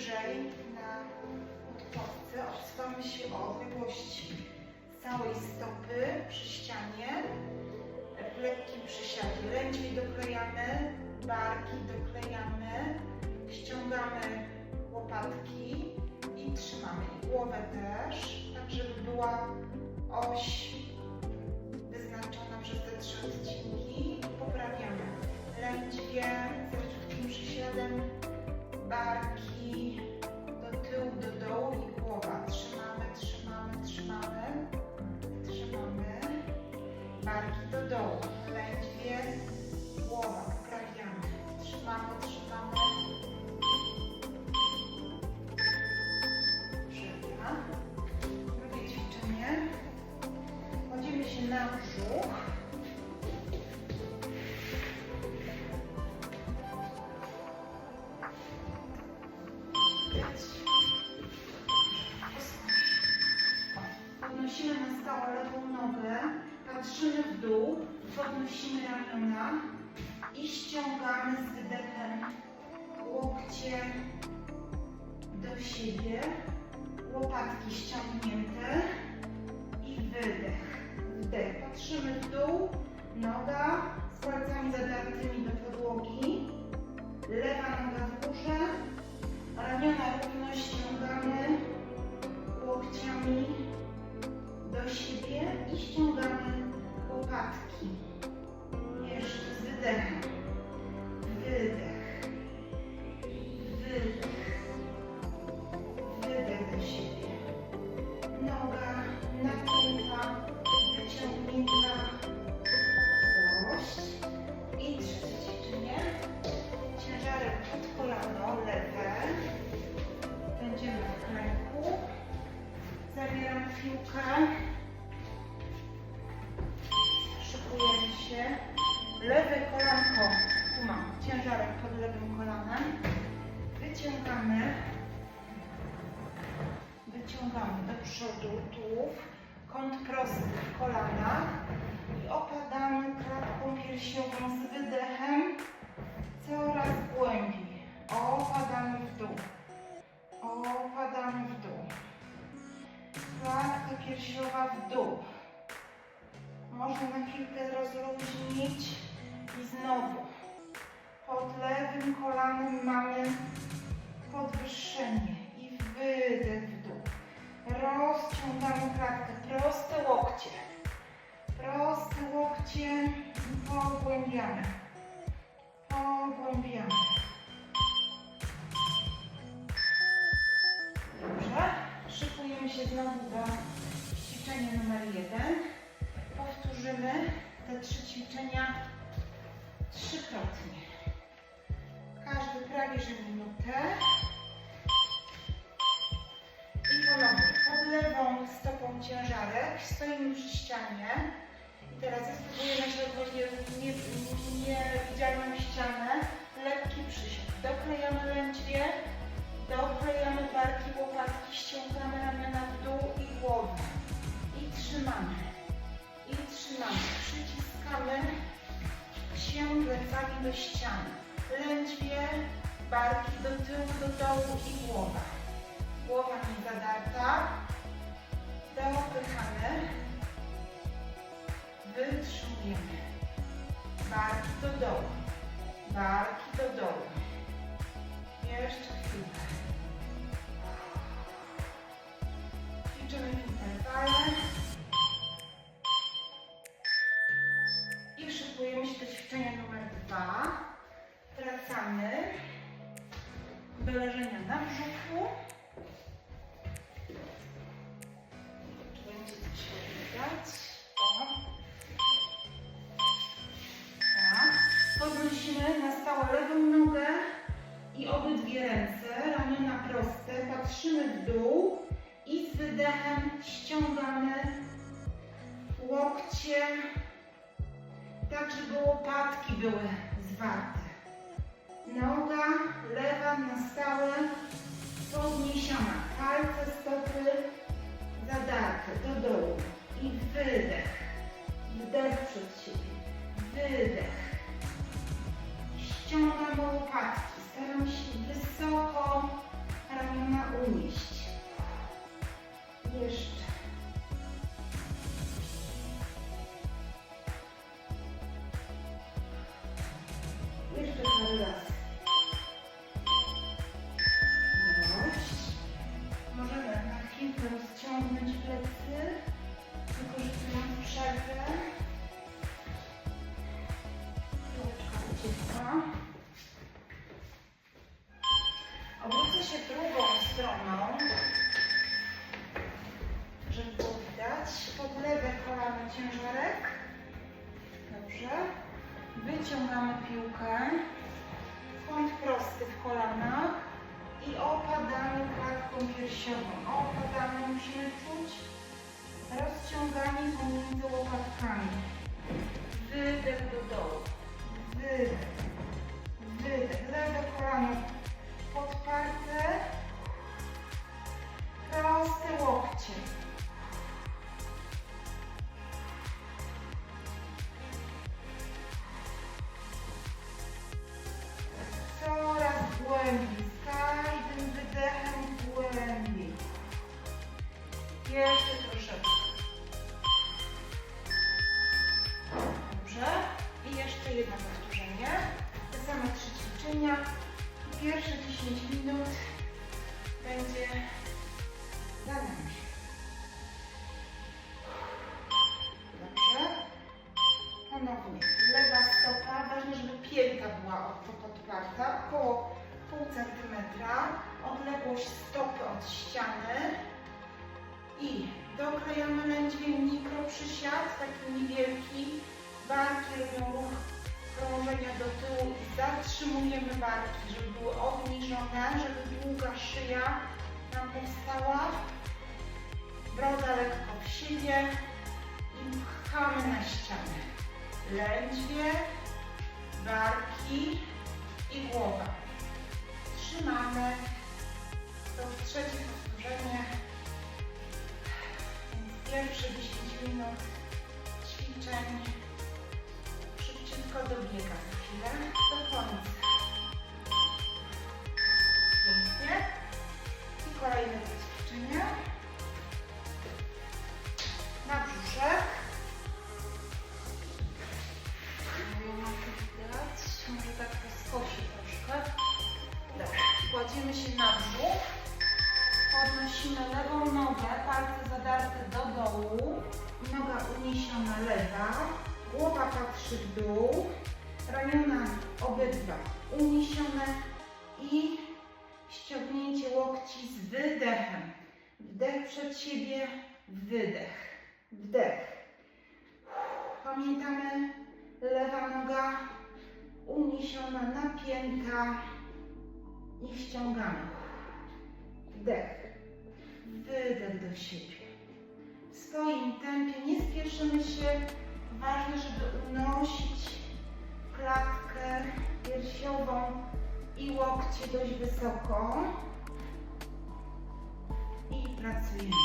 wyżej na podkładce. Odsuwamy się o odległość całej stopy przy ścianie. W lekkim przysiadzie. Lędźwi doklejamy, barki doklejamy, ściągamy łopatki i trzymamy. Głowę też, tak żeby była oś wyznaczona przez te trzy odcinki. Poprawiamy lędźwie leciutkim przysiadem, barki dół, podnosimy ramiona i ściągamy z wydechem łokcie do siebie, łopatki ściągnięte i wydech. Wdech. Patrzymy w dół, noga z palcami zadartymi do podłogi, piłkę. Szykujemy się. Lewe kolanko. Tu mam ciężarek pod lewym kolanem. Wyciągamy. Wyciągamy do przodu tułów. Kąt prosty w kolanach. I opadamy klatką piersiową z wydechem. Coraz głębiej. Opadamy w dół. W dół. Można na chwilkę rozluźnić i znowu pod lewym kolanem mamy podwyższenie i wydech w dół. Rozciągamy klatkę, proste łokcie. Proste łokcie pogłębiamy. Pogłębiamy. Dobrze. Szykujemy się znowu do ćwiczenia numer jeden. Powtórzymy te trzy ćwiczenia trzykrotnie. Każdy prawie że minutę. I ponownie pod lewą stopą ciężarek stoimy przy ścianie. I teraz spróbujemy się otworzyć nie, niewidzialną ścianę. Lekki przysiad. Doklejamy lędźwie. Doklejamy barki, łopatki, ściągamy ramiona w dół i głowę. Trzymamy. I trzymamy. Przyciskamy się plecami do ściany. Lędźwie, barki do tyłu, do dołu i głowa. Głowa nie zadarta. Dopychamy. Wytrzymujemy. Barki do dołu. Barki do dołu. Jeszcze chwilkę. Ćwiczymy w dwa. Wracamy do leżenia na brzuchu. Czy będzie coś widać? Tak. Podnosimy na stałe lewą nogę i obydwie ręce, ramiona proste, patrzymy w dół i z wydechem ściągamy łokcie, tak żeby łopatki były zwarte. Noga lewa na stałe podniesiona, palce stopy zadarte do dołu i wydech, wdech przed siebie, wydech. Ściągamy łopatki, staram się wysoko ramiona unieść. Jeszcze Wyciągamy piłkę. Kąt prosty w kolanach i opadamy klatką piersiową. Opadamy musimy czuć rozciąganie pomiędzy łopatkami. Wydech do dołu. Wydech. Wydech. Lewe kolano podparte. Proste łokcie. Pierwsze 10 minut będzie za nami. Dobrze. Ponownie. Lewa stopa. Ważne, żeby pięta była od- podparta. Około pół centymetra. Odległość stopy od ściany. I doklejamy lędźwie mikro przysiad, taki niewielki. Barki robią ruch krążenia do tyłu i zatrzymujemy barki, żeby były obniżone, żeby długa szyja nam powstała. Broda lekko w siebie i pchamy na ścianę. Lędźwie, barki i głowa. Trzymamy. To trzecie powtórzenie. Więc pierwsze 10 minut ćwiczeń. Za chwilę do końca. Pięknie. I kolejne ćwiczenie. Na brzuszek. Widać. Może tak poskosi troszkę. Dobrze. Kładziemy się na brzuch. Podnosimy lewą nogę, palce zadarte do dołu. Noga uniesiona lewa. Głowa patrzy w dół. Ramiona obydwa uniesione i ściągnięcie łokci z wydechem. Wdech przed siebie, wydech. Wdech. Pamiętamy, lewa noga uniesiona, napięta i ściągamy. Wdech. Wydech do siebie. W swoim tempie nie łokcie dość wysoko. I pracujemy.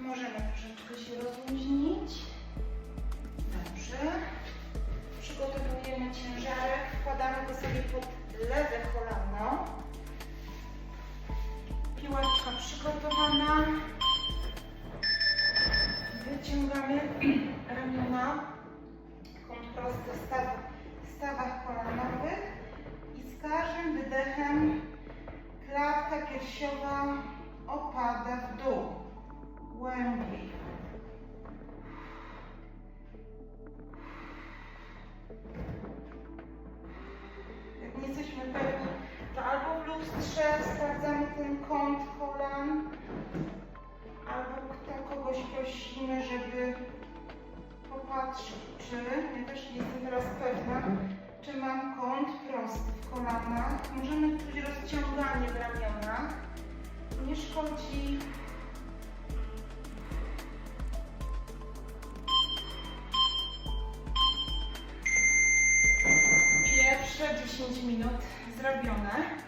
Możemy troszeczkę się rozluźnić. Dobrze. Przygotowujemy ciężarek, wkładamy go sobie pod lewe kolano. Piłeczka przygotowana. Wyciągamy ramiona. Kąt prosty w staw, stawach kolanowych. I z każdym wydechem klatka piersiowa opada w dół. Głębiej. Jak nie jesteśmy pewni, to albo w lustrze sprawdzamy ten kąt kolan, albo kogoś prosimy, żeby popatrzył, czy, ja też nie jestem teraz pewna, czy mam kąt prosty w kolanach. Możemy czuć rozciąganie w ramionach. Nie szkodzi Pierwsze 10 minut zrobione.